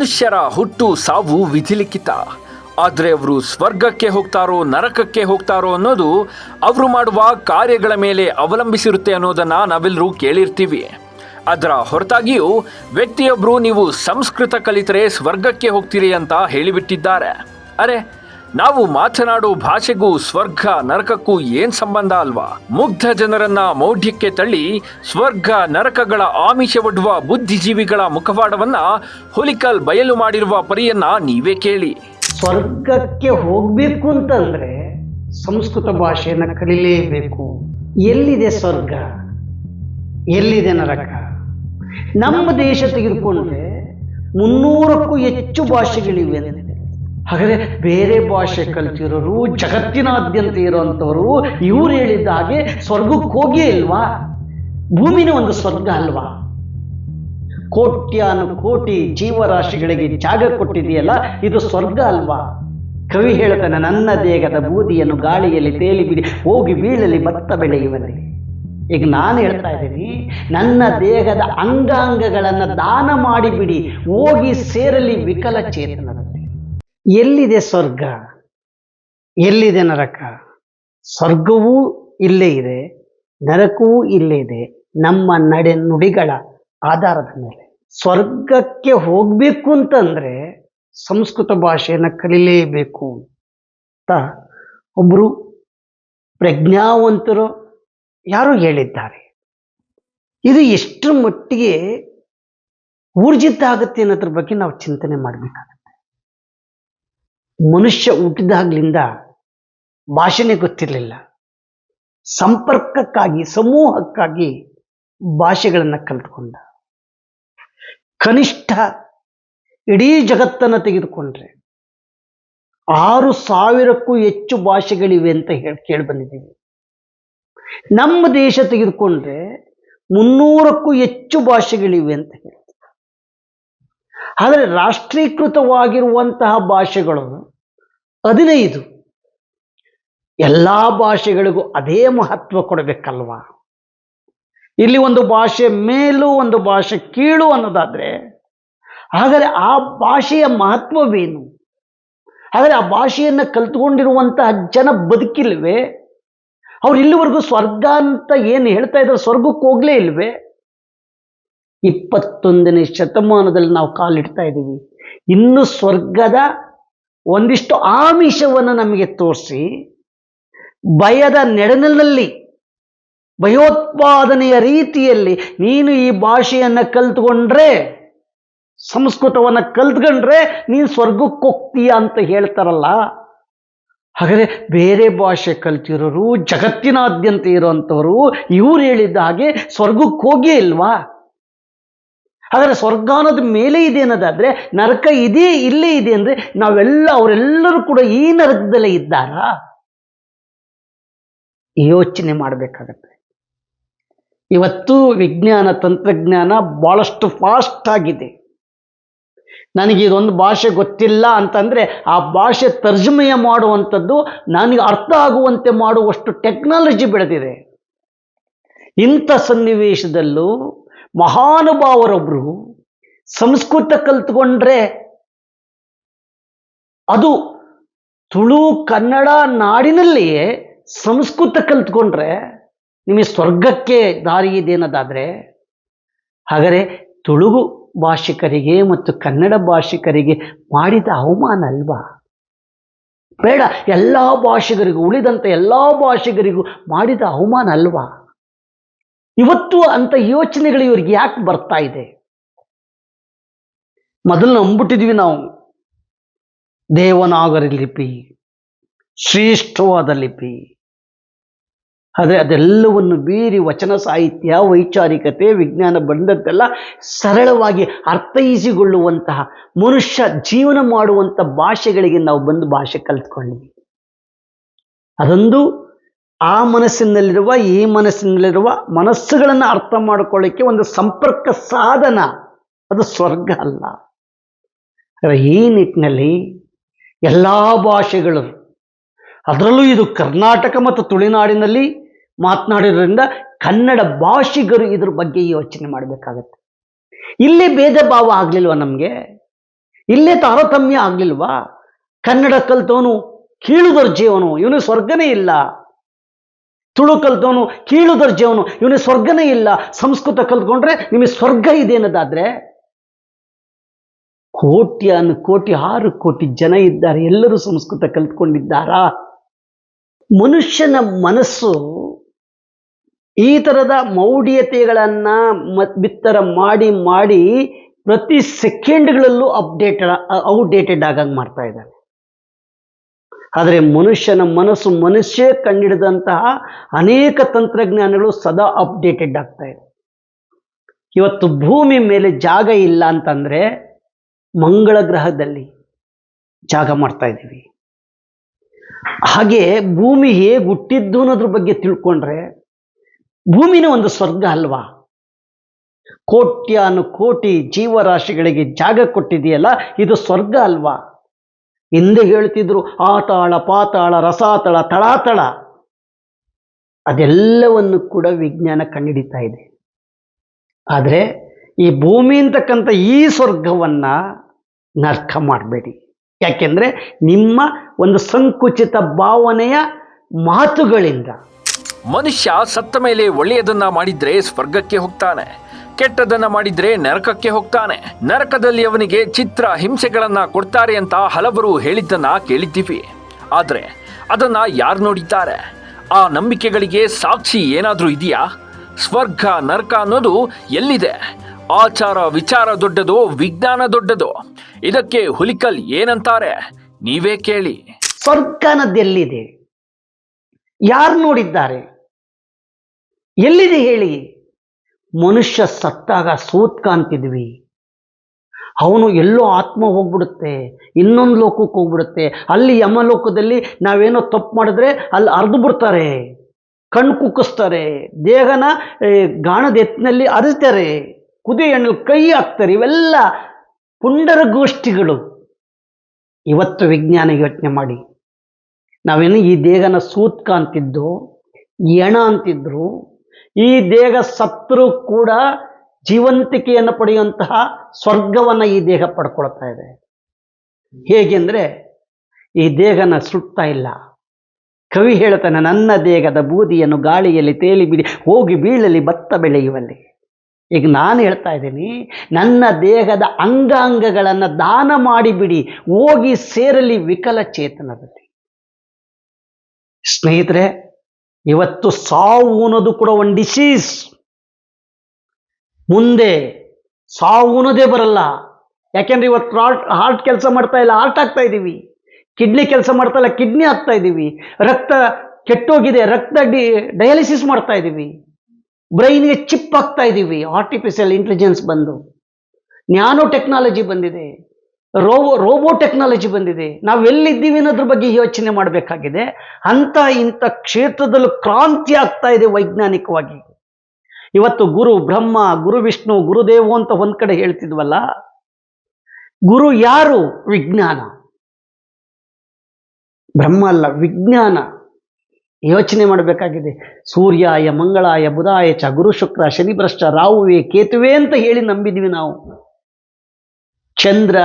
ಮನುಷ್ಯರ ಹುಟ್ಟು ಸಾವು ವಿಧಿಲಿಖಿತ. ಆದರೆ ಅವರು ಸ್ವರ್ಗಕ್ಕೆ ಹೋಗ್ತಾರೋ, ನರಕಕ್ಕೆ ಹೋಗ್ತಾರೋ ಅನ್ನೋದು ಅವರು ಮಾಡುವ ಕಾರ್ಯಗಳ ಮೇಲೆ ಅವಲಂಬಿಸಿರುತ್ತೆ ಅನ್ನೋದನ್ನು ನಾವೆಲ್ಲರೂ ಕೇಳಿರ್ತೀವಿ. ಅದರ ಹೊರತಾಗಿಯೂ ವ್ಯಕ್ತಿಯೊಬ್ಬರು ನೀವು ಸಂಸ್ಕೃತ ಕಲಿತರೆ ಸ್ವರ್ಗಕ್ಕೆ ಹೋಗ್ತೀರಿ ಅಂತ ಹೇಳಿಬಿಟ್ಟಿದ್ದಾರೆ. ಅರೆ ನಾವು ಮಾತನಾಡೋ ಭಾಷೆಗೂ ಸ್ವರ್ಗ ನರಕಕ್ಕೂ ಏನ್ ಸಂಬಂಧ ಅಲ್ವಾ? ಮುಗ್ಧ ಜನರನ್ನ ಮೌಢ್ಯಕ್ಕೆ ತಳ್ಳಿ ಸ್ವರ್ಗ ನರಕಗಳ ಆಮಿಷವೊಡ್ಡುವ ಬುದ್ಧಿಜೀವಿಗಳ ಮುಖವಾಡವನ್ನ ಹುಲಿಕಲ್ ಬಯಲು ಮಾಡಿರುವ ಪರಿಯನ್ನ ನೀವೇ ಕೇಳಿ. ಸ್ವರ್ಗಕ್ಕೆ ಹೋಗ್ಬೇಕು ಅಂತಂದ್ರೆ ಸಂಸ್ಕೃತ ಭಾಷೆಯನ್ನು ಕಲಿಲೇಬೇಕು. ಎಲ್ಲಿದೆ ಸ್ವರ್ಗ? ಎಲ್ಲಿದೆ ನರಕ? ನಮ್ಮ ದೇಶ ತೆಗೆದುಕೊಂಡ್ರೆ ಮುನ್ನೂರಕ್ಕೂ ಹೆಚ್ಚು ಭಾಷೆಗಳಿವೆ. ಹಾಗಾದ್ರೆ ಬೇರೆ ಭಾಷೆ ಕಲ್ತಿರೋರು ಜಗತ್ತಿನಾದ್ಯಂತ ಇರೋವಂಥವರು ಇವ್ರು ಹೇಳಿದ ಹಾಗೆ ಸ್ವರ್ಗಕ್ಕೆ ಹೋಗಿ ಇಲ್ವಾ? ಭೂಮಿನ ಒಂದು ಸ್ವರ್ಗ ಅಲ್ವಾ? ಕೋಟ್ಯಾನು ಕೋಟಿ ಜೀವರಾಶಿಗಳಿಗೆ ಜಾಗ ಕೊಟ್ಟಿದೆಯಲ್ಲ, ಇದು ಸ್ವರ್ಗ ಅಲ್ವಾ? ಕವಿ ಹೇಳ್ತಾನೆ, ನನ್ನ ದೇಹದ ಬೂದಿಯನ್ನು ಗಾಳಿಯಲ್ಲಿ ತೇಲಿ ಬಿಡಿ ಹೋಗಿ ಬೀಳಲಿ ಭತ್ತ ಬೆಳೆಯುವಲ್ಲಿ. ಈಗ ನಾನು ಹೇಳ್ತಾ ಇದ್ದೀನಿ, ನನ್ನ ದೇಹದ ಅಂಗಾಂಗಗಳನ್ನು ದಾನ ಮಾಡಿಬಿಡಿ, ಹೋಗಿ ಸೇರಲಿ ವಿಕಲಚೇತನರಲ್ಲಿ ಎಲ್ಲಿದೆ ಸ್ವರ್ಗ? ಎಲ್ಲಿದೆ ನರಕ? ಸ್ವರ್ಗವೂ ಇಲ್ಲೇ ಇದೆ, ನರಕವೂ ಇಲ್ಲೇ ಇದೆ, ನಮ್ಮ ನಡೆ ನುಡಿಗಳ ಆಧಾರದ ಮೇಲೆ. ಸ್ವರ್ಗಕ್ಕೆ ಹೋಗಬೇಕು ಅಂತಂದ್ರೆ ಸಂಸ್ಕೃತ ಭಾಷೆಯನ್ನು ಕಲಿಲೇಬೇಕು ಅಂತ ಒಬ್ಬರು ಪ್ರಜ್ಞಾವಂತರು ಯಾರು ಹೇಳಿದ್ದಾರೆ. ಇದು ಎಷ್ಟರ ಮಟ್ಟಿಗೆ ಊರ್ಜಿತ ಆಗುತ್ತೆ ಅನ್ನೋದ್ರ ಬಗ್ಗೆ ನಾವು ಚಿಂತನೆ ಮಾಡಬೇಕಾಗತ್ತೆ. ಮನುಷ್ಯ ಹುಟ್ಟಿದಾಗ್ಲಿಂದ ಭಾಷೆನೇ ಗೊತ್ತಿರಲಿಲ್ಲ. ಸಂಪರ್ಕಕ್ಕಾಗಿ, ಸಮೂಹಕ್ಕಾಗಿ ಭಾಷೆಗಳನ್ನು ಕಲ್ತ್ಕೊಂಡ. ಕನಿಷ್ಠ ಇಡೀ ಜಗತ್ತನ್ನು ತೆಗೆದುಕೊಂಡ್ರೆ ಆರು ಸಾವಿರಕ್ಕೂ ಹೆಚ್ಚು ಭಾಷೆಗಳಿವೆ ಅಂತ ಹೇಳಿ ಕೇಳಿ ಬಂದಿದ್ದೀವಿ. ನಮ್ಮ ದೇಶ ತೆಗೆದುಕೊಂಡ್ರೆ ಮುನ್ನೂರಕ್ಕೂ ಹೆಚ್ಚು ಭಾಷೆಗಳಿವೆ ಅಂತ ಹೇಳ್ತೀವಿ. ಆದರೆ ರಾಷ್ಟ್ರೀಕೃತವಾಗಿರುವಂತಹ ಭಾಷೆಗಳು ಹದಿನೈದು. ಎಲ್ಲ ಭಾಷೆಗಳಿಗೂ ಅದೇ ಮಹತ್ವ ಕೊಡಬೇಕಲ್ವಾ? ಇಲ್ಲಿ ಒಂದು ಭಾಷೆ ಮೇಲು, ಒಂದು ಭಾಷೆ ಕೀಳು ಅನ್ನೋದಾದ್ರೆ ಆದರೆ ಆ ಭಾಷೆಯ ಮಹತ್ವವೇನು? ಆದರೆ ಆ ಭಾಷೆಯನ್ನು ಕಲ್ತ್ಕೊಂಡಿರುವಂತಹ ಜನ ಬದುಕಿಲ್ವೇ? ಅವ್ರು ಇಲ್ಲಿವರೆಗೂ ಸ್ವರ್ಗ ಅಂತ ಏನು ಹೇಳ್ತಾ ಇದ್ದಾರೆ ಸ್ವರ್ಗಕ್ಕೆ ಹೋಗ್ಲೇ ಇಲ್ವೇ? ಇಪ್ಪತ್ತೊಂದನೇ ಶತಮಾನದಲ್ಲಿ ನಾವು ಕಾಲಿಡ್ತಾ ಇದ್ದೀವಿ ಇನ್ನು ಸ್ವರ್ಗದ ಒಂದಿಷ್ಟು ಆಮಿಷವನ್ನು ನಮಗೆ ತೋರಿಸಿ, ಭಯದ ನೆಡನಲ್ಲಿ ಭಯೋತ್ಪಾದನೆಯ ರೀತಿಯಲ್ಲಿ ನೀನು ಈ ಭಾಷೆಯನ್ನು ಕಲ್ತ್ಕೊಂಡ್ರೆ, ಸಂಸ್ಕೃತವನ್ನು ಕಲ್ತ್ಕೊಂಡ್ರೆ ನೀನು ಸ್ವರ್ಗಕ್ಕೆ ಹೋಗ್ತೀಯ ಅಂತ ಹೇಳ್ತಾರಲ್ಲ. ಹಾಗಾದರೆ ಬೇರೆ ಭಾಷೆ ಕಲ್ತಿರೋರು ಜಗತ್ತಿನಾದ್ಯಂತ ಇರುವಂಥವರು ಇವ್ರು ಹೇಳಿದ್ದ ಹಾಗೆ ಸ್ವರ್ಗಕ್ಕೆ ಹೋಗೇ ಇಲ್ವಾ? ಹಾಗಾದರೆ ಸ್ವರ್ಗಾನದ ಮೇಲೆ ಇದೆ ಅನ್ನೋದಾದರೆ ನರಕ ಇದೇ ಇಲ್ಲೇ ಇದೆ ಅಂದರೆ ನಾವೆಲ್ಲ ಅವರೆಲ್ಲರೂ ಕೂಡ ಈ ನರಕದಲ್ಲೇ ಇದ್ದಾರಾ? ಯೋಚನೆ ಮಾಡಬೇಕಾಗತ್ತೆ. ಇವತ್ತು ವಿಜ್ಞಾನ, ತಂತ್ರಜ್ಞಾನ ಭಾಳಷ್ಟು ಫಾಸ್ಟ್ ಆಗಿದೆ. ನನಗೆ ಇದೊಂದು ಭಾಷೆ ಗೊತ್ತಿಲ್ಲ ಅಂತಂದರೆ ಆ ಭಾಷೆ ತರ್ಜಮೆಯ ಮಾಡುವಂಥದ್ದು ನನಗೆ ಅರ್ಥ ಆಗುವಂತೆ ಮಾಡುವಷ್ಟು ಟೆಕ್ನಾಲಜಿ ಬೆಳೆದಿದೆ. ಇಂಥ ಸನ್ನಿವೇಶದಲ್ಲೂ ಮಹಾನುಭಾವರೊಬ್ಬರು ಸಂಸ್ಕೃತ ಕಲ್ತ್ಕೊಂಡ್ರೆ ಅದು ತುಳು ಕನ್ನಡ ನಾಡಿನಲ್ಲಿಯೇ ಸಂಸ್ಕೃತ ಕಲ್ತ್ಕೊಂಡ್ರೆ ನಿಮಗೆ ಸ್ವರ್ಗಕ್ಕೆ ದಾರಿ ಇದೆ ಅನ್ನೋದಾದರೆ, ಹಾಗಾದರೆ ತುಳುಗು ಭಾಷಿಕರಿಗೆ ಮತ್ತು ಕನ್ನಡ ಭಾಷಿಕರಿಗೆ ಮಾಡಿದ ಅವಮಾನ ಅಲ್ವಾ? ಬೇಡ, ಎಲ್ಲ ಭಾಷಿಗರಿಗೂ ಉಳಿದಂಥ ಎಲ್ಲ ಭಾಷಿಗರಿಗೂ ಮಾಡಿದ ಅವಮಾನ ಅಲ್ವಾ? ಇವತ್ತು ಅಂತ ಯೋಚನೆಗಳು ಇವ್ರಿಗೆ ಯಾಕೆ ಬರ್ತಾ ಇದೆ? ಮೊದಲು ನಂಬಿಟ್ಟಿದ್ವಿ ನಾವು. ದೇವನಾಗರಿ ಲಿಪಿ ಶ್ರೇಷ್ಠವಾದ ಲಿಪಿ. ಆದರೆ ಅದೆಲ್ಲವನ್ನು ಬೀರಿ ವಚನ ಸಾಹಿತ್ಯ, ವೈಚಾರಿಕತೆ, ವಿಜ್ಞಾನ ಬಂದದ್ದೆಲ್ಲ ಸರಳವಾಗಿ ಅರ್ಥೈಸಿಕೊಳ್ಳುವಂತಹ ಮನುಷ್ಯ ಜೀವನ ಮಾಡುವಂಥ ಭಾಷೆಗಳಿಗೆ ನಾವು ಬಂದು ಭಾಷೆ ಕಲ್ತ್ಕೊಂಡ್ವಿ. ಅದೊಂದು ಆ ಮನಸ್ಸಿನಲ್ಲಿರುವ, ಈ ಮನಸ್ಸಿನಲ್ಲಿರುವ ಮನಸ್ಸುಗಳನ್ನು ಅರ್ಥ ಮಾಡಿಕೊಳ್ಳಿಕ್ಕೆ ಒಂದು ಸಂಪರ್ಕ ಸಾಧನ. ಅದು ಸ್ವರ್ಗ ಅಲ್ಲ. ಈ ನಿಟ್ಟಿನಲ್ಲಿ ಎಲ್ಲ ಭಾಷೆಗಳು, ಅದರಲ್ಲೂ ಇದು ಕರ್ನಾಟಕ ಮತ್ತು ತುಳುನಾಡಿನಲ್ಲಿ ಮಾತನಾಡಿರೋದ್ರಿಂದ ಕನ್ನಡ ಭಾಷಿಗರು ಇದ್ರ ಬಗ್ಗೆ ಯೋಚನೆ ಮಾಡಬೇಕಾಗತ್ತೆ. ಇಲ್ಲಿ ಭೇದ ಭಾವ ಆಗಲಿಲ್ವ ನಮಗೆ? ಇಲ್ಲೇ ತಾರತಮ್ಯ ಆಗಲಿಲ್ವಾ? ಕನ್ನಡ ಕಲ್ತವನು ಕೀಳು ದರ್ಜೆಯವನು ಇವನು ಸ್ವರ್ಗನೇ ಇಲ್ಲ. ತುಳು ಕಲ್ತವನು ಕೀಳು ದರ್ಜೆಯವನು. ಇವನಿಗೆ ಸ್ವರ್ಗನೇ ಇಲ್ಲ. ಸಂಸ್ಕೃತ ಕಲ್ತ್ಕೊಂಡ್ರೆ ನಿಮಗೆ ಸ್ವರ್ಗ ಇದೆ ಅನ್ನೋದಾದ್ರೆ ಅನ್ನು ಕೋಟಿ, ಆರು ಕೋಟಿ ಜನ ಇದ್ದಾರೆ. ಎಲ್ಲರೂ ಸಂಸ್ಕೃತ ಕಲ್ತ್ಕೊಂಡಿದ್ದಾರಾ? ಮನುಷ್ಯನ ಮನಸ್ಸು ಈ ಥರದ ಮೌಢ್ಯತೆಗಳನ್ನ ಬಿತ್ತರ ಮಾಡಿ ಮಾಡಿ ಪ್ರತಿ ಸೆಕೆಂಡ್ಗಳಲ್ಲೂ ಅಪ್ಡೇಟೆಡ್ ಔಟ್ಡೇಟೆಡ್ ಆಗಂಗೆ ಮಾಡ್ತಾ ಇದ್ದಾನೆ. ಆದರೆ ಮನುಷ್ಯನ ಮನಸ್ಸು ಮನುಷ್ಯ ಕಂಡಿಡಿದಂತಹ ಅನೇಕ ತಂತ್ರಜ್ಞಾನಗಳು ಸದಾ ಅಪ್ಡೇಟೆಡ್ ಆಗ್ತಾ ಇದೆ. ಇವತ್ತು ಭೂಮಿ ಮೇಲೆ ಜಾಗ ಇಲ್ಲ ಅಂತಂದ್ರೆ ಮಂಗಳ ಗ್ರಹದಲ್ಲಿ ಜಾಗ ಮಾಡ್ತಾ ಇದ್ದೀವಿ. ಹಾಗೆ ಭೂಮಿ ಹೇಗೆ ಹುಟ್ಟಿದ್ದು ಅನ್ನೋದ್ರ ಬಗ್ಗೆ ತಿಳ್ಕೊಂಡ್ರೆ ಭೂಮಿನ ಒಂದು ಸ್ವರ್ಗ ಅಲ್ವಾ? ಕೋಟ್ಯಾನು ಕೋಟಿ ಜೀವರಾಶಿಗಳಿಗೆ ಜಾಗ ಕೊಟ್ಟಿದೆಯಲ್ಲ, ಇದು ಸ್ವರ್ಗ ಅಲ್ವಾ? ಹಿಂದೆ ಹೇಳ್ತಿದ್ರು, ಆತಾಳ, ಪಾತಾಳ, ರಸಾತಳ, ತಳಾತಳ. ಅದೆಲ್ಲವನ್ನು ಕೂಡ ವಿಜ್ಞಾನ ಕಂಡುಹಿಡಿತಾ ಇದೆ. ಆದರೆ ಈ ಭೂಮಿ ಅಂತಕ್ಕಂಥ ಈ ಸ್ವರ್ಗವನ್ನು ನರ್ಕ ಮಾಡಬೇಡಿ. ಯಾಕೆಂದರೆ ನಿಮ್ಮ ಒಂದು ಸಂಕುಚಿತ ಭಾವನೆಯ ಮಾತುಗಳಿಂದ. ಮನುಷ್ಯ ಸತ್ತ ಮೇಲೆ ಒಳ್ಳೆಯದನ್ನ ಮಾಡಿದ್ರೆ ಸ್ವರ್ಗಕ್ಕೆ ಹೋಗ್ತಾನೆ. ಕೆಟ್ಟದನ್ನ ಮಾಡಿದ್ರೆ ನರಕಕ್ಕೆ ಹೋಗ್ತಾನೆ. ನರಕದಲ್ಲಿ ಅವನಿಗೆ ಚಿತ್ರ ಹಿಂಸೆಗಳನ್ನ ಕೊಡ್ತಾರೆ ಅಂತ ಹಲವರು ಹೇಳಿದ್ದನ್ನ ಕೇಳಿದ್ದೀವಿ. ಆದ್ರೆ ಅದನ್ನ ಯಾರು ನೋಡಿದ್ದಾರೆ? ಆ ನಂಬಿಕೆಗಳಿಗೆ ಸಾಕ್ಷಿ ಏನಾದ್ರೂ ಇದೆಯಾ? ಸ್ವರ್ಗ, ನರಕ ಅನ್ನೋದು ಎಲ್ಲಿದೆ? ಆಚಾರ, ವಿಚಾರ ದೊಡ್ಡದು, ವಿಜ್ಞಾನ ದೊಡ್ಡದು? ಇದಕ್ಕೆ ಹುಲಿಕಲ್ ಏನಂತಾರೆ? ನೀವೇ ಕೇಳಿ. ಸ್ವರ್ಗನದ್ದೆಲ್ಲಿದೆ ಯಾರು ನೋಡಿದ್ದಾರೆ? ಎಲ್ಲಿದೆ ಹೇಳಿ? ಮನುಷ್ಯ ಸತ್ತಾಗ ಸೋತ್ ಕಾಣ್ತಿದ್ವಿ ಅವನು ಎಲ್ಲೋ ಆತ್ಮ ಹೋಗ್ಬಿಡುತ್ತೆ, ಇನ್ನೊಂದು ಲೋಕಕ್ಕೆ ಹೋಗ್ಬಿಡುತ್ತೆ. ಅಲ್ಲಿ ಯಮಲೋಕದಲ್ಲಿ ನಾವೇನೋ ತಪ್ಪು ಮಾಡಿದ್ರೆ ಅಲ್ಲಿ ಅರ್ದು ಬಿಡ್ತಾರೆ, ಕಣ್ಣು ಕುಕ್ಕಿಸ್ತಾರೆ, ದೇಹನ ಗಾಣದ ಎತ್ತಿನಲ್ಲಿ ಅರಿತಾರೆ ಕುದಿ ಎಣ್ಣಲ್ಲಿ ಕೈ ಹಾಕ್ತಾರೆ. ಇವೆಲ್ಲ ಪುಂಡರ ಗೋಷ್ಠಿಗಳು. ಇವತ್ತು ವಿಜ್ಞಾನ ಯೋಚನೆ ಮಾಡಿ. ನಾವೇನು ಈ ದೇಹನ ಸೂತ್ಕ ಅಂತಿದ್ದು ಎಣ ಅಂತಿದ್ರು ಈ ದೇಹ ಸತ್ರು ಕೂಡ ಜೀವಂತಿಕೆಯನ್ನು ಪಡೆಯುವಂತಹ ಸ್ವರ್ಗವನ್ನ ಈ ದೇಹ ಪಡ್ಕೊಳ್ತಾ ಇದೆ. ಹೇಗೆಂದರೆ ಈ ದೇಹನ ಸುಡ್ತಾ ಇಲ್ಲ. ಕವಿ ಹೇಳ್ತಾನೆ, ನನ್ನ ದೇಹದ ಬೂದಿಯನ್ನು ಗಾಳಿಯಲ್ಲಿ ತೇಲಿ ಬಿಡಿ, ಹೋಗಿ ಬೀಳಲಿ ಭತ್ತ ಬೆಳೆಯುವಲ್ಲಿ. ಈಗ ನಾನು ಹೇಳ್ತಾ ಇದ್ದೀನಿ, ನನ್ನ ದೇಹದ ಅಂಗಾಂಗಗಳನ್ನು ದಾನ ಮಾಡಿಬಿಡಿ, ಹೋಗಿ ಸೇರಲಿ ವಿಕಲಚೇತನದಲ್ಲಿ. ಸ್ನೇಹಿತರೆ ಇವತ್ತು ಸಾವು ಅನ್ನೋದು ಕೂಡ ಒಂದು ಡಿಸೀಸ್ ಮುಂದೆ ಸಾವು ಅನ್ನೋದೇ ಬರಲ್ಲ. ಯಾಕೆಂದ್ರೆ ಇವತ್ತು ಹಾರ್ಟ್ ಹಾರ್ಟ್ ಕೆಲಸ ಮಾಡ್ತಾ ಇಲ್ಲ ಹಾರ್ಟ್ ಆಗ್ತಾ ಇದ್ದೀವಿ ಕಿಡ್ನಿ ಕೆಲಸ ಮಾಡ್ತಾ ಇಲ್ಲ ಕಿಡ್ನಿ ಆಗ್ತಾ ಇದ್ದೀವಿ ರಕ್ತ ಕೆಟ್ಟೋಗಿದೆ, ರಕ್ತ ಡಿ ಡಯಾಲಿಸಿಸ್ ಮಾಡ್ತಾ ಇದ್ದೀವಿ ಬ್ರೈನ್ಗೆ ಚಿಪ್ ಆಗ್ತಾ ಇದ್ದೀವಿ ಆರ್ಟಿಫಿಷಿಯಲ್ ಇಂಟೆಲಿಜೆನ್ಸ್ ಬಂದು. ನ್ಯಾನೋ ಟೆಕ್ನಾಲಜಿ ಬಂದಿದೆ. ರೋಬೋ ರೋಬೋ ಟೆಕ್ನಾಲಜಿ ಬಂದಿದೆ. ನಾವೆಲ್ಲಿದ್ದೀವಿ ಅನ್ನೋದ್ರ ಬಗ್ಗೆ ಯೋಚನೆ ಮಾಡಬೇಕಾಗಿದೆ. ಅಂತ ಇಂಥ ಕ್ಷೇತ್ರದಲ್ಲೂ ಕ್ರಾಂತಿ ಆಗ್ತಾ ಇದೆ ವೈಜ್ಞಾನಿಕವಾಗಿ. ಇವತ್ತು ಗುರು ಬ್ರಹ್ಮ, ಗುರು ವಿಷ್ಣು ಗುರುದೇವು ಅಂತ ಒಂದ್ ಕಡೆ ಹೇಳ್ತಿದ್ವಲ್ಲ, ಗುರು ಯಾರು? ವಿಜ್ಞಾನ. ಬ್ರಹ್ಮ ಅಲ್ಲ, ವಿಜ್ಞಾನ. ಯೋಚನೆ ಮಾಡಬೇಕಾಗಿದೆ. ಸೂರ್ಯಾಯ, ಮಂಗಳಾಯ, ಬುಧಾಯ ಚ, ಗುರು ಶುಕ್ರ ಶನಿಭ್ರಷ್ಟ ರಾಹುವೆ, ಕೇತುವೆ ಅಂತ ಹೇಳಿ ನಂಬಿದ್ವಿ ನಾವು. ಚಂದ್ರ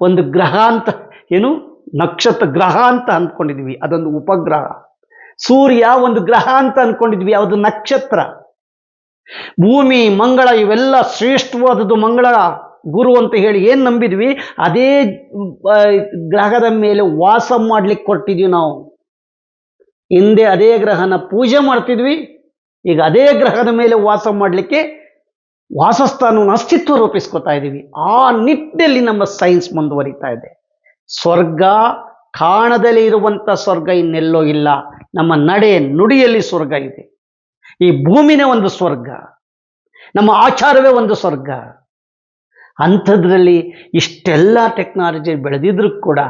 ಒಂದು ಗ್ರಹ ಅಂತ, ಏನು? ನಕ್ಷತ್ರ ಗ್ರಹ ಅಂತ ಅಂದ್ಕೊಂಡಿದ್ವಿ. ಅದೊಂದು ಉಪಗ್ರಹ. ಸೂರ್ಯ ಒಂದು ಗ್ರಹ ಅಂತ ಅಂದ್ಕೊಂಡಿದ್ವಿ. ಅದು ನಕ್ಷತ್ರ. ಭೂಮಿ, ಮಂಗಳ, ಇವೆಲ್ಲ ಶ್ರೇಷ್ಠವಾದದ್ದು ಮಂಗಳ. ಗುರು ಅಂತ ಹೇಳಿ ಏನು ನಂಬಿದ್ವಿ? ಅದೇ ಗ್ರಹದ ಮೇಲೆ ವಾಸ ಮಾಡ್ಲಿಕ್ಕೆ ಕೊಟ್ಟಿದ್ವಿ ನಾವು. ಹಿಂದೆ ಅದೇ ಗ್ರಹನ ಪೂಜೆ ಮಾಡ್ತಿದ್ವಿ. ಈಗ ಅದೇ ಗ್ರಹದ ಮೇಲೆ ವಾಸ ಮಾಡಲಿಕ್ಕೆ ವಾಸಸ್ಥಾನವನ್ನು ಅಸ್ತಿತ್ವ ರೂಪಿಸ್ಕೊತಾ ಇದ್ದೀವಿ. ಆ ನಿಟ್ಟಿನಲ್ಲಿ ನಮ್ಮ ಸೈನ್ಸ್ ಮುಂದುವರಿತಾ ಇದೆ. ಸ್ವರ್ಗ ಕಾಣದಲ್ಲಿ ಇರುವಂಥ ಸ್ವರ್ಗ ಇನ್ನೆಲ್ಲೋ ಇಲ್ಲ. ನಮ್ಮ ನಡೆ ನುಡಿಯಲ್ಲಿ ಸ್ವರ್ಗ ಇದೆ. ಈ ಭೂಮಿನೇ ಒಂದು ಸ್ವರ್ಗ. ನಮ್ಮ ಆಚಾರವೇ ಒಂದು ಸ್ವರ್ಗ. ಅಂಥದ್ರಲ್ಲಿ ಇಷ್ಟೆಲ್ಲ ಟೆಕ್ನಾಲಜಿ ಬೆಳೆದಿದ್ರು ಕೂಡ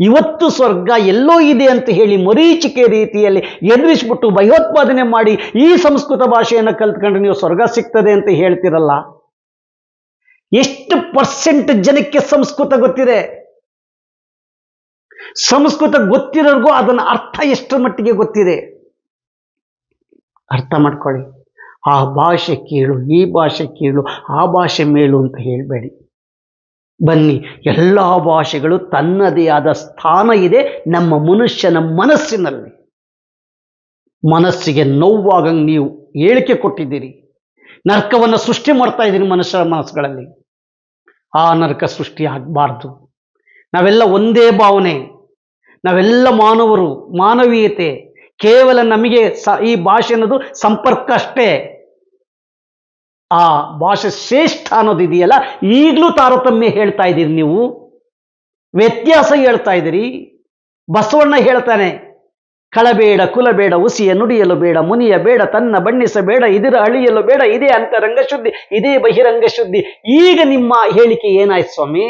ಇವತ್ತು ಸ್ವರ್ಗ ಎಲ್ಲೋ ಇದೆ ಅಂತ ಹೇಳಿ ಮರೀಚಿಕೆ ರೀತಿಯಲ್ಲಿ ಎದುರಿಸ್ಬಿಟ್ಟು ಭಯೋತ್ಪಾದನೆ ಮಾಡಿ ಈ ಸಂಸ್ಕೃತ ಭಾಷೆಯನ್ನು ಕಲ್ತ್ಕೊಂಡ್ರೆ ನೀವು ಸ್ವರ್ಗ ಸಿಗ್ತದೆ ಅಂತ ಹೇಳ್ತಿರಲ್ಲ. ಎಷ್ಟು ಪರ್ಸೆಂಟ್ ಜನಕ್ಕೆ ಸಂಸ್ಕೃತ ಗೊತ್ತಿದೆ? ಸಂಸ್ಕೃತ ಗೊತ್ತಿರೋರ್ಗೂ ಅದನ್ನ ಅರ್ಥ ಎಷ್ಟರ ಮಟ್ಟಿಗೆ ಗೊತ್ತಿದೆ? ಅರ್ಥ ಮಾಡ್ಕೊಳ್ಳಿ. ಆ ಭಾಷೆ ಕೇಳು, ಈ ಭಾಷೆ ಕೇಳು, ಆ ಭಾಷೆ ಮೇಲು ಅಂತ ಹೇಳಬೇಡಿ. ಬನ್ನಿ, ಎಲ್ಲ ಭಾಷೆಗಳು ತನ್ನದೇ ಆದ ಸ್ಥಾನ ಇದೆ ನಮ್ಮ ಮನುಷ್ಯನ ಮನಸ್ಸಿನಲ್ಲಿ. ಮನಸ್ಸಿಗೆ ನೋವಾಗ ನೀವು ಹೇಳಿಕೆ ಕೊಟ್ಟಿದ್ದೀರಿ. ನರ್ಕವನ್ನು ಸೃಷ್ಟಿ ಮಾಡ್ತಾ ಇದ್ದೀನಿ ಮನುಷ್ಯರ ಮನಸ್ಸುಗಳಲ್ಲಿ. ಆ ನರಕ ಸೃಷ್ಟಿ ಆಗಬಾರ್ದು. ನಾವೆಲ್ಲ ಒಂದೇ ಭಾವನೆ. ನಾವೆಲ್ಲ ಮಾನವರು, ಮಾನವೀಯತೆ. ಕೇವಲ ನಮಗೆ ಸ ಈ ಭಾಷೆ ಅನ್ನೋದು ಸಂಪರ್ಕ ಅಷ್ಟೇ. ಆ ಭಾಷೆ ಶ್ರೇಷ್ಠ ಅನ್ನೋದಿದೆಯಲ್ಲ ಈಗಲೂ ತಾರತಮ್ಯ ಹೇಳ್ತಾ ಇದ್ದೀರಿ ನೀವು. ವ್ಯತ್ಯಾಸ ಹೇಳ್ತಾ ಇದ್ದೀರಿ. ಬಸವಣ್ಣ ಹೇಳ್ತಾನೆ, ಕಳಬೇಡ, ಕುಲಬೇಡ, ಉಸಿಯ ನುಡಿಯಲು ಬೇಡ, ಮುನಿಯ ಬೇಡ, ತನ್ನ ಬಣ್ಣಿಸಬೇಡ ಇದರ ಅಳಿಯಲು ಬೇಡ, ಇದೇ ಅಂತರಂಗ ಶುದ್ಧಿ, ಇದೇ ಬಹಿರಂಗ ಶುದ್ಧಿ. ಈಗ ನಿಮ್ಮ ಹೇಳಿಕೆ ಏನಾಯ್ತು ಸ್ವಾಮಿ?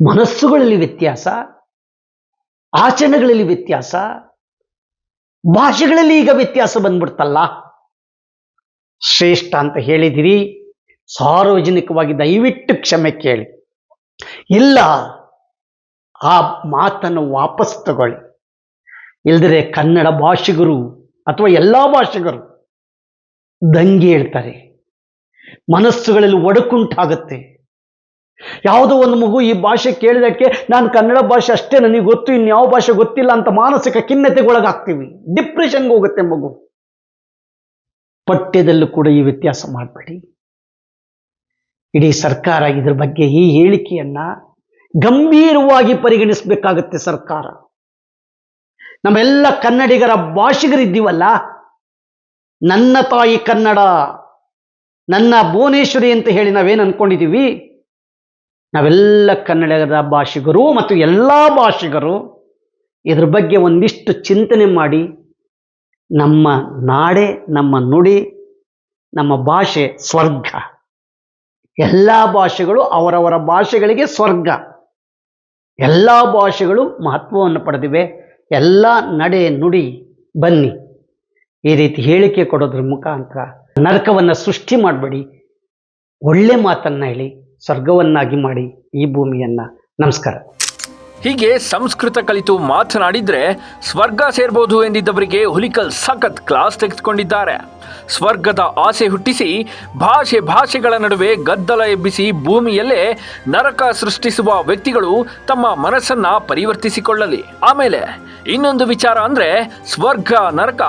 ಮನಸ್ಸುಗಳಲ್ಲಿ ವ್ಯತ್ಯಾಸ, ಆಚರಣೆಗಳಲ್ಲಿ ವ್ಯತ್ಯಾಸ, ಭಾಷೆಗಳಲ್ಲಿ ಈಗ ವ್ಯತ್ಯಾಸ ಬಂದ್ಬಿಡ್ತಲ್ಲ. ಶ್ರೇಷ್ಠ ಅಂತ ಹೇಳಿದಿರಿ. ಸಾರ್ವಜನಿಕವಾಗಿ ದಯವಿಟ್ಟು ಕ್ಷಮೆ ಕೇಳಿ. ಇಲ್ಲ, ಆ ಮಾತನ್ನು ವಾಪಸ್ ತಗೊಳ್ಳಿ. ಇಲ್ದರೆ ಕನ್ನಡ ಭಾಷಿಗರು ಅಥವಾ ಎಲ್ಲ ಭಾಷಿಗರು ದಂಗೆ ಹೇಳ್ತಾರೆ. ಮನಸ್ಸುಗಳಲ್ಲಿ ಒಡಕುಂಟಾಗುತ್ತೆ. ಯಾವುದೋ ಒಂದು ಮಗು ಈ ಭಾಷೆ ಕೇಳಿದಕ್ಕೆ, ನಾನು ಕನ್ನಡ ಭಾಷೆ ಅಷ್ಟೇ, ನನಗೆ ಗೊತ್ತು, ಇನ್ಯಾವ ಭಾಷೆ ಗೊತ್ತಿಲ್ಲ ಅಂತ ಮಾನಸಿಕ ಖಿನ್ನತೆಗೊಳಗಾಗ್ತೀವಿ. ಡಿಪ್ರೆಷನ್ಗೆ ಹೋಗುತ್ತೆ ಮಗು. ಪಠ್ಯದಲ್ಲೂ ಕೂಡ ಈ ವ್ಯತ್ಯಾಸ ಮಾಡಬೇಡಿ. ಇಡೀ ಸರ್ಕಾರ ಇದ್ರ ಬಗ್ಗೆ ಈ ಹೇಳಿಕೆಯನ್ನ ಗಂಭೀರವಾಗಿ ಪರಿಗಣಿಸಬೇಕಾಗತ್ತೆ ಸರ್ಕಾರ. ನಮ್ಮೆಲ್ಲ ಕನ್ನಡಿಗರ ಭಾಷಿಗರಿದ್ದೀವಲ್ಲ, ನನ್ನ ತಾಯಿ ಕನ್ನಡ, ನನ್ನ ಭುವನೇಶ್ವರಿ ಅಂತ ಹೇಳಿ ನಾವೇನು ಅನ್ಕೊಂಡಿದ್ದೀವಿ ನಾವೆಲ್ಲ ಕನ್ನಡದ ಭಾಷಿಗರು ಮತ್ತು ಎಲ್ಲ ಭಾಷಿಗರು ಇದ್ರ ಬಗ್ಗೆ ಒಂದಿಷ್ಟು ಚಿಂತನೆ ಮಾಡಿ ನಮ್ಮ ನಾಡೆ, ನಮ್ಮ ನುಡಿ, ನಮ್ಮ ಭಾಷೆ ಸ್ವರ್ಗ. ಎಲ್ಲ ಭಾಷೆಗಳು ಅವರವರ ಭಾಷೆಗಳಿಗೆ ಸ್ವರ್ಗ. ಎಲ್ಲ ಭಾಷೆಗಳು ಮಹತ್ವವನ್ನು ಪಡೆದಿವೆ. ಎಲ್ಲ ನಡೆ, ನುಡಿ, ಬನ್ನಿ. ಈ ರೀತಿ ಹೇಳಿಕೆ ಕೊಡೋದ್ರ ಮುಖಾಂತರ ನರಕವನ್ನು ಸೃಷ್ಟಿ ಮಾಡಬೇಡಿ. ಒಳ್ಳೆ ಮಾತನ್ನು ಹೇಳಿ, ಸ್ವರ್ಗವನ್ನಾಗಿ ಮಾಡಿ ಈ ಭೂಮಿಯನ್ನು. ನಮಸ್ಕಾರ. ಹೀಗೆ ಸಂಸ್ಕೃತ ಕಲಿತು ಮಾತನಾಡಿದ್ರೆ ಸ್ವರ್ಗ ಸೇರ್ಬೋದು ಎಂದಿದ್ದವರಿಗೆ ಹುಲಿಕಲ್ ಸಖತ್ ಕ್ಲಾಸ್ ತೆಗೆದುಕೊಂಡಿದ್ದಾರೆ. ಸ್ವರ್ಗದ ಆಸೆ ಹುಟ್ಟಿಸಿ ಭಾಷೆ ಭಾಷೆಗಳ ನಡುವೆ ಗದ್ದಲ ಎಬ್ಬಿಸಿ ಭೂಮಿಯಲ್ಲೇ ನರಕ ಸೃಷ್ಟಿಸುವ ವ್ಯಕ್ತಿಗಳು ತಮ್ಮ ಮನಸ್ಸನ್ನ ಪರಿವರ್ತಿಸಿಕೊಳ್ಳಲಿ. ಆಮೇಲೆ ಇನ್ನೊಂದು ವಿಚಾರ ಅಂದ್ರೆ ಸ್ವರ್ಗ ನರಕ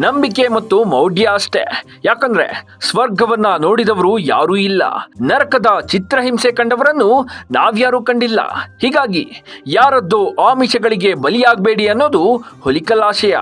ನಂಬಿಕೆ ಮತ್ತು ಮೌಢ್ಯ ಅಷ್ಟೇ. ಯಾಕಂದ್ರೆ ಸ್ವರ್ಗವನ್ನ ನೋಡಿದವರು ಯಾರೂ ಇಲ್ಲ. ನರಕದ ಚಿತ್ರಹಿಂಸೆ ಕಂಡವರನ್ನು ನಾವ್ಯಾರೂ ಕಂಡಿಲ್ಲ. ಹೀಗಾಗಿ ಯಾರದ್ದು ಆಮಿಷಗಳಿಗೆ ಬಲಿಯಾಗಬೇಡಿ ಅನ್ನೋದು ಹುಲಿಕಲ್ ಆಶಯ